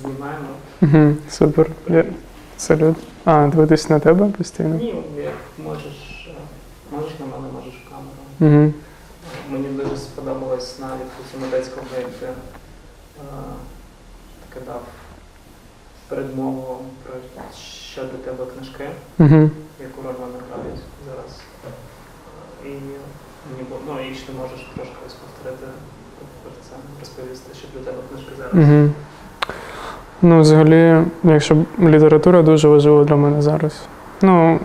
знімаємо. Угу, супер. Салют. А, дивитись на тебе постійно? Ні, як можеш, е, можеш на мене, можеш в камеру. Угу. Мені дуже сподобалось у Сумодецькому, як ти е, таке дав передмову про що для тебе книжки, Угу. яку вони грають зараз. І мені ну, і чи ти можеш трошки повторити про це, розповісти, що для тебе книжки зараз. Угу. Ну, взагалі, якщо література дуже важлива для мене зараз. Ну,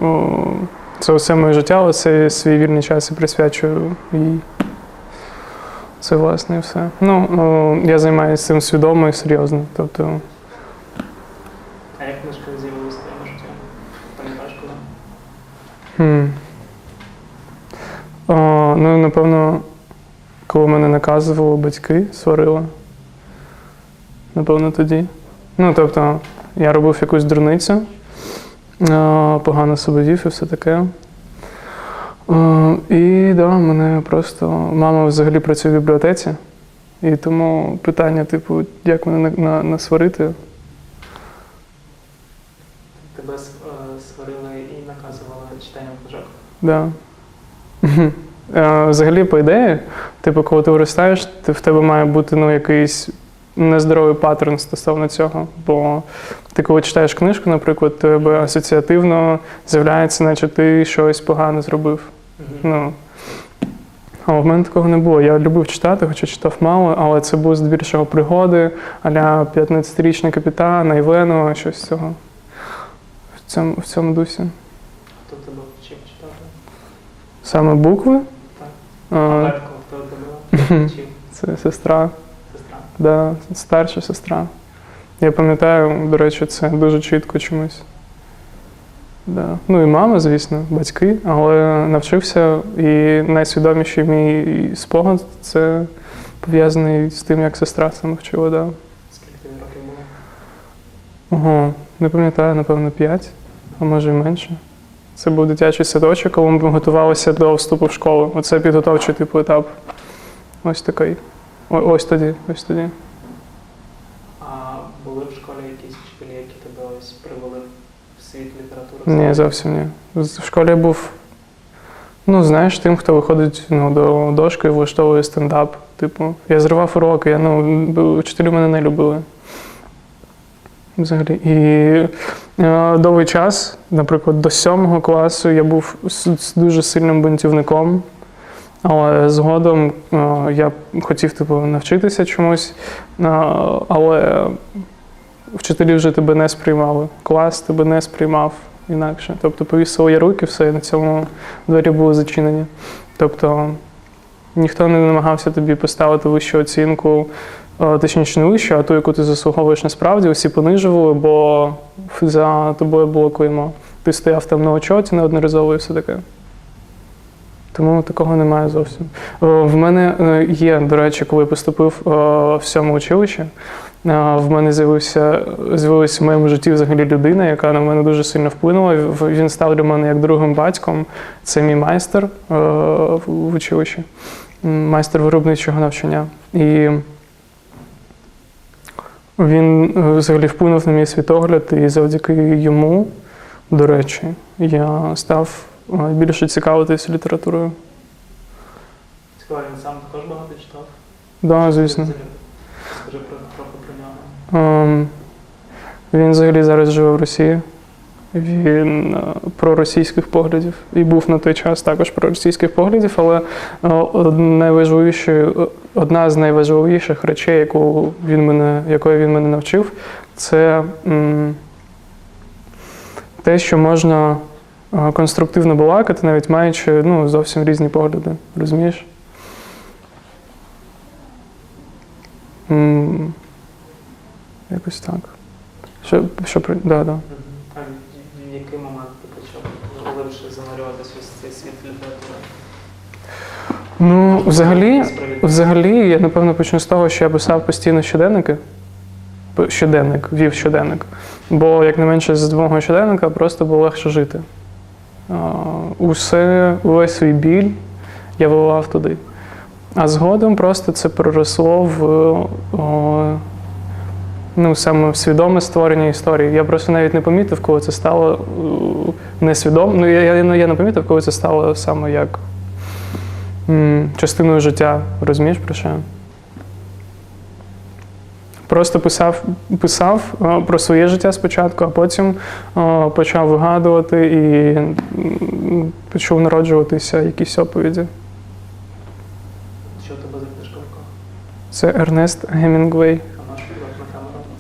це все моє життя, оце свій вільний час і присвячую їй. Це власне і все. Ну, я займаюся цим свідомо і серйозно. Тобто, А як книжка з'явилася в твоєму житті? Пам'ятаєш коли? Хм. О, ну, напевно, коли мене наказували батьки, сварили. Напевно, тоді. Ну, тобто, я робив якусь дурницю, е, погано себе вів і все таке. Е, І да, мене просто мама взагалі працює в бібліотеці. І тому питання, типу, як мене на- на- насварити, Тебе е, сварили і наказували читанням книжок? Да. Е, Взагалі, по ідеї, типу, коли ти виростаєш, ти, в тебе має бути ну, якийсь нездоровий паттерн стосовно цього. Бо ти, коли читаєш книжку, наприклад, тебе асоціативно з'являється, наче ти щось погано зробив. Ну, а в мене такого не було. Я любив читати, хоча читав мало, але це був здебільшого пригоди, аля 15-річний капітан, Айвено, щось цього. В цьому, в цьому дусі. Хто тебе вчив читати? Саме букви. Так. А, А батько хто тебе вчив? Це Сестра. Да, старша сестра. Я пам'ятаю, до речі, це дуже чітко чомусь. Да. Ну і мама, звісно, батьки, але навчився і найсвідоміший мій спогад це пов'язаний з тим, як сестра саме вчила. Да. Скільки років було? Ого, не пам'ятаю, напевно, 5, а може і менше. Це був дитячий садочок, коли ми готувалися до вступу в школу. Оце підготовчий типу етап. Ось такий. О- Ось тоді, ось тоді. А були в школі якісь вчителі, які тебе ось привели в світ літератури? Ні, зовсім ні. З- В школі я був, ну, знаєш, тим, хто виходить ну, до дошки і влаштовує стендап. Типу, я зривав уроки, я, ну, б- вчителі мене не любили. Взагалі. І е, довгий час, наприклад, до сьомого класу я був з, з дуже сильним бунтівником. Але згодом е, я хотів типу, навчитися чомусь, е, але вчителі вже тебе не сприймали. Клас тебе не сприймав інакше. Тобто повісили яруки, все, і на цьому двері були зачинені. Тобто ніхто не намагався тобі поставити вищу оцінку, е, точніше не вищу, а ту, яку ти заслуговуєш насправді, усі понижували, бо за тобою було клеймо. Ти стояв там на очоті неодноразово і все таке. Тому такого немає зовсім. Е, В мене е, є, до речі, коли поступив е, в сьоме училище, е, в мене з'явився з'явилася в моєму житті взагалі людина, яка на мене дуже сильно вплинула. Він став для мене як другим батьком. Це мій майстер в училищі, майстер виробничого навчання. І він взагалі вплинув на мій світогляд, і завдяки йому, до речі, я став більше цікавитись літературою. Цікаво, він сам також багато читав? Да, звісно. Скажи про, трохи про нього. Ем, Він взагалі зараз живе в Росії. Він е, проросійських поглядів і був на той час також проросійських поглядів, але е, е, одна з найважливіших речей, яку він мене, якої він мене навчив, це те, що можна конструктивно балакати, навіть маючи ну, зовсім різні погляди. Розумієш? М, Якось так. Що, що при... да, да. А в, який момент ти почав глибше занурюватися в цей світ літератури? Ну, взагалі, взагалі, я напевно почну з того, що я писав постійно щоденники. П- Щоденник, вів щоденник. Бо, як не менше, з мого щоденника просто було легше жити. Усе, увесь свій біль я виливав туди. А згодом просто це переросло в о, ну, саме свідоме створення історії. Я просто навіть не помітив, коли це стало е, несвідомо. Ну, я, я, я не помітив, коли це стало саме як частиною життя. Розумієш про що? Просто писав, писав е, про своє життя спочатку, а потім е, почав вигадувати і почав народжуватися якісь оповіді. Що тебе за книжка в руках? Це Ернест Гемінгвей. А наш на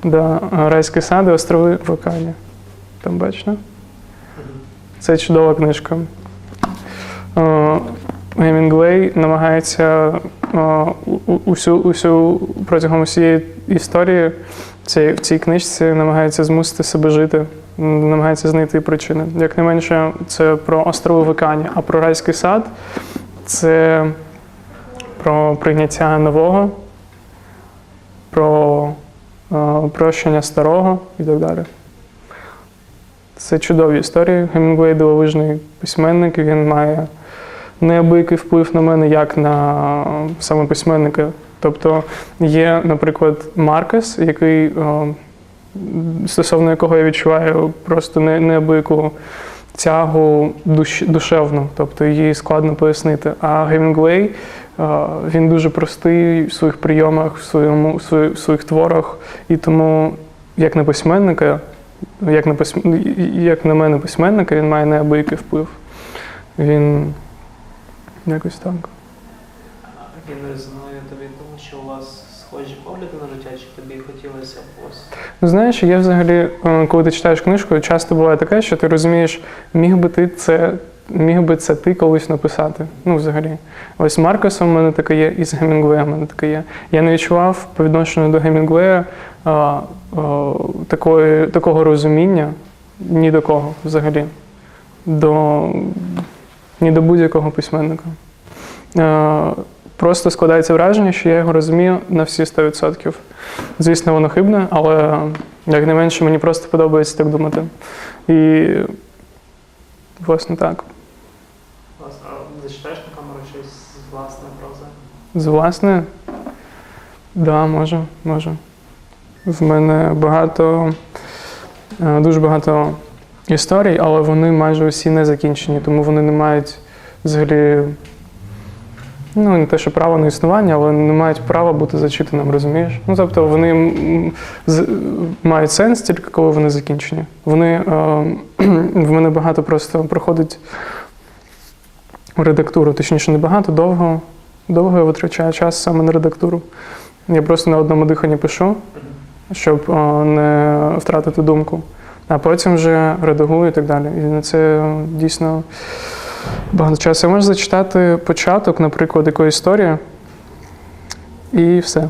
камеру? Да, Райські сади, острови в океані. Там? Мгм. Це чудова книжка. Е, Гемінгвей намагається е, усю, усю протягом усієї історії цієї- в цій книжці намагається змусити себе жити, намагається знайти причини. Як не менше, це про острови в океані, а про райський сад це про прийняття нового, про прощення старого і так далі. Це чудові історії. Гемінгвей дивовижний письменник. Він має неабиякий вплив на мене, як на саме письменника. Тобто є, наприклад, Маркес, який, е, стосовно якого я відчуваю просто неабияку тягу душ, душевну, тобто її складно пояснити. А Гемінгвей е, він дуже простий в своїх прийомах, в, своєму, в своїх, в своїх творах. І тому, як на письменника, як на, письм... як на мене письменника, він має неабиякий вплив. Він якось так. А Він резонує тобі, тому що у вас схожі погляди на життя, чи тобі хотілося б ось Ну, знаєш, я взагалі, е, коли ти читаєш книжку, часто буває таке, що ти розумієш, міг би ти це. Міг би це ти колись написати. Ну, взагалі. Ось з Маркесом в мене таке є, і з Гемінгвеєм в мене таке є. Я не відчував по відношенню до Гемінгвея а, а, такої, такого розуміння ні до кого взагалі. До, ні до будь-якого письменника. Просто складається враження, що я його розумію на всі 100%. Звісно, воно хибне, але як не менше, мені просто подобається так думати. І власне так. А зачитаєш на камеру щось з власної прози? З власне, да, можу, можу. В мене багато, е, дуже багато історій, але вони майже усі не закінчені, тому вони не мають взагалі. Ну, не те, що право на існування, але не мають права бути зачитаним, розумієш? Ну, тобто вони мають сенс тільки коли вони закінчені. Вони, е, в мене багато просто проходить редактуру, точніше, не багато, довго. Довго я витрачаю час саме на редактуру. Я просто на одному диханні пишу, щоб е, не втратити думку. А потім вже редагую і так далі. І на це дійсно багато часу. Я можу зачитати початок, наприклад, якоїсь історії, і все.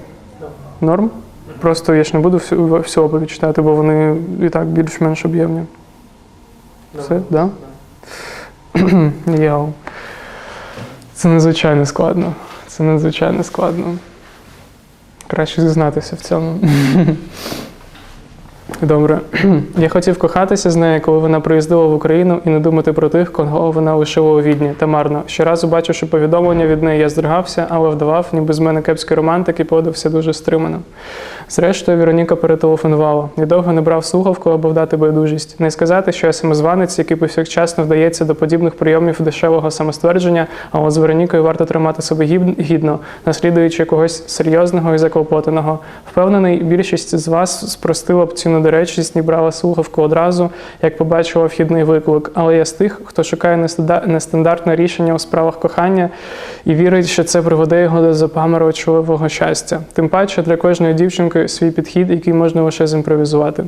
Норм? Просто я ж не буду всю, всю оповідь читати, бо вони і так більш-менш об'ємні. Все, да? Йоу. Це надзвичайно складно. Це надзвичайно складно. Краще зізнатися в цьому. Добре. Я хотів кохатися з нею, коли вона приїздила в Україну і не думати про тих, кого вона лишила у відні. Та марно. Щоразу, бачивши повідомлення від неї, я здригався, але вдавав, ніби з мене кепський романтик і подався дуже стримано. Зрештою, Вероніка перетелефонувала. Я довго не брав слухавку, аби вдати байдужість. Не сказати, що я самозванець, який повсякчасно вдається до подібних прийомів дешевого самоствердження, але з Веронікою варто тримати себе гідно, наслідуючи когось серйозного і заклопотаного. Впевнений, більшість з вас спростила б цю недоречність і брала слухавку одразу, як побачила вхідний виклик. Але я з тих, хто шукає нестандартне рішення у справах кохання і вірить, що це приведе його до запаморочливого щастя. Тим паче для кожної дівчинки свій підхід, який можна лише зімпровізувати.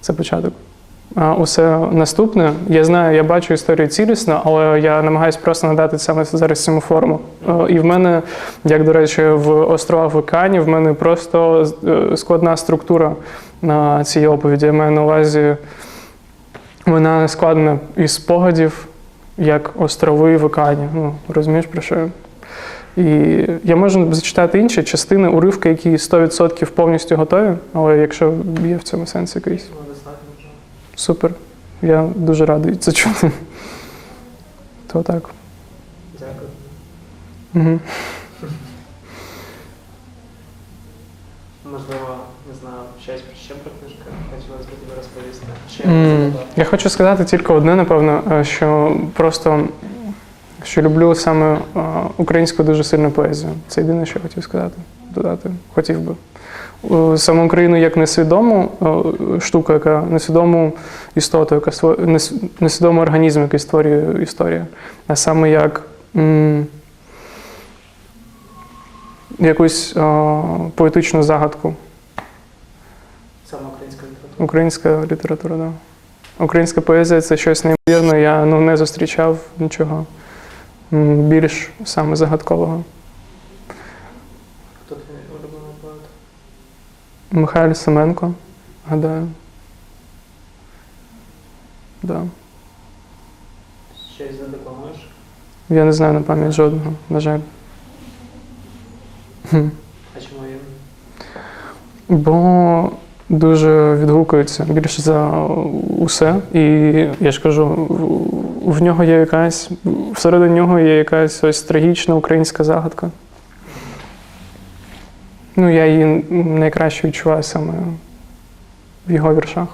Це початок. Усе наступне, я знаю, я бачу історію цілісно, але я намагаюся просто надати саме зараз цьому форму. Е, І в мене, як до речі, в островах в океані, в мене просто е, складна структура на цій оповіді. Я маю на увазі, вона складена із спогадів, як острови в океані. Ну, розумієш про що? І я можу зачитати інші частини, уривки, які 100% повністю готові, але якщо є в цьому сенс якийсь. Супер. Я дуже радий це чути. То так. Дякую. Угу. Можливо, не знаю, щось ще про книжку хотілося б тобі розповісти. Ще задавати. Я хочу сказати тільки одне, напевно, е, що просто що люблю саме е, українську дуже сильну поезію. Це єдине, що я хотів сказати, додати. Хотів би. Саме Україну як несвідому штуку, яка несвідому істоту, яка несвідомий організм, який створює історію, а саме як м, якусь е, поетичну загадку. Саме українська література. Українська література, так. Да. Українська поезія це щось неймовірне. Я ну, не зустрічав нічого більш саме загадкового. Михайло Семенко, гадаю. Да. Щось задекламуєш? Я не знаю на пам'ять жодного, на жаль. А чому він? Бо дуже відгукується більше за усе. І я ж кажу, в- в нього є якась, всередині нього є якась ось трагічна українська загадка. Ну, я її найкраще відчуваю саме в його віршах.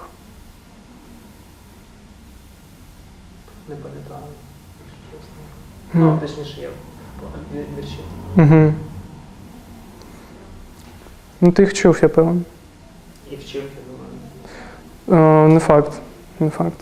Не пам'ятаю. Мгм. Ну, точніше, я вірші. Угу. Ну, ти їх чув, я певен. І вчив, я думаю. Е, не факт. Не факт.